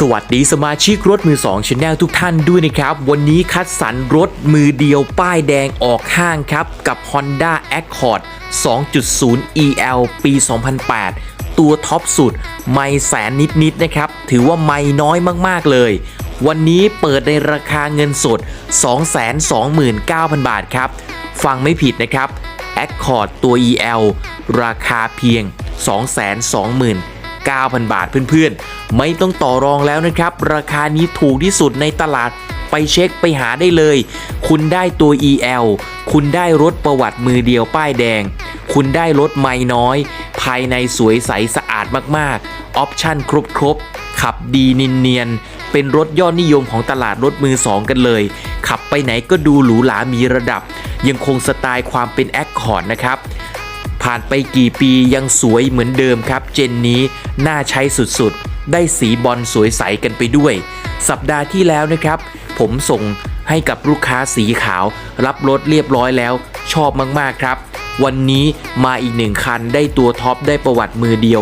สวัสดีสมาชิกรถมือ2ชแนลทุกท่านด้วยนะครับ วันนี้คัดสรรรถมือเดียวป้ายแดงออกห้างครับ กับ Honda Accord 2.0 EL ปี 2008 ตัวท็อปสุด ไม่แสนนิดๆนะครับ ถือว่าไม่น้อยมากๆเลย วันนี้เปิดในราคาเงินสด 229,000 บาทครับ ฟังไม่ผิดนะครับ Accord ตัว EL ราคาเพียง 220,000 9,000 บาทเพื่อนๆ ไม่ต้องต่อรองแล้วนะครับ ราคานี้ถูกที่สุดในตลาดไปเช็คไปหาได้เลย คุณได้ตัว EL คุณได้รถประวัติมือเดียวป้ายแดง คุณได้รถไม่น้อย ภายในสวยใสสะอาดมากๆ ออปชั่นครบๆ ขับดีนินเนียน เป็นรถยอดนิยมของตลาดรถมือสองกันเลย ขับไปไหนก็ดูหรูหรามีระดับ ยังคงสไตล์ความเป็นแอคคอร์ดนะครับ ผ่านไปกี่ปียังสวยเหมือนเดิมครับ เจนนี้น่าใช้สุดๆ ได้สีบอลสวยใสกันไปด้วย สัปดาห์ที่แล้วนะครับ ผมส่งให้กับลูกค้าสีขาว รับรถเรียบร้อยแล้ว ชอบมากๆครับ วันนี้มาอีกหนึ่งคันได้ตัวท็อปได้ประวัติมือเดียว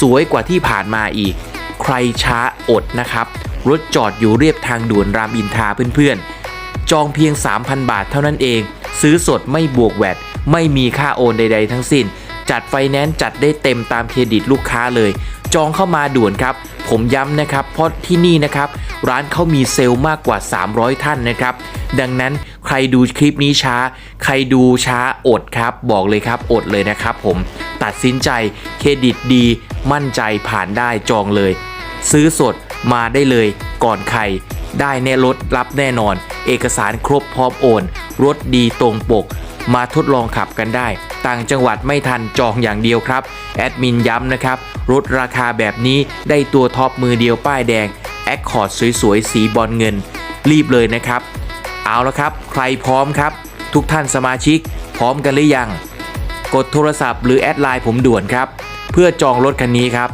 สวยกว่าที่ผ่านมาอีก ใครช้าอดนะครับ รถจอดอยู่เรียบทางด่วนรามอินทราเพื่อนๆ จองเพียง 3,000 บาทเท่านั้นเอง ซื้อสดไม่บวกแวด ไม่มีค่าโอนใด ๆ ทั้งสิ้น จัดไฟแนนซ์จัดได้เต็มตามเครดิตลูกค้าเลย จองเข้ามาด่วนครับ ผมย้ำนะครับเพราะที่นี่นะครับ ร้านเขามีเซลล์มากกว่า 300 ท่านนะครับ ดังนั้นใครดูคลิปนี้ช้า ใครดูช้าอดครับ บอกเลยครับอดเลยนะครับผมตัดสินใจเครดิตดี มั่นใจผ่านได้จองเลย ซื้อสดมาได้เลยก่อนใครได้แน่รถรับแน่นอน เอกสารครบพร้อมโอน รถดีตรงปก มาทดลองขับกันได้ ต่างจังหวัดไม่ทันจองอย่างเดียวครับ แอดมินย้ำนะครับ รถราคาแบบนี้ได้ตัวท็อปมือเดียวป้ายแดงแอคคอร์ดสวยๆ สีบอลเงิน รีบเลยนะครับ เอาละครับ ใครพร้อมครับ ทุกท่านสมาชิก พร้อมกันหรือยัง กดโทรศัพท์หรือแอดไลน์ผมด่วนครับ เพื่อจองรถคันนี้ครับ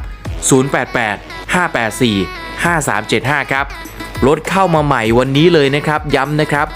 088 584 5375 ครับ รถเข้ามาใหม่วันนี้เลยนะครับ ย้ำนะครับ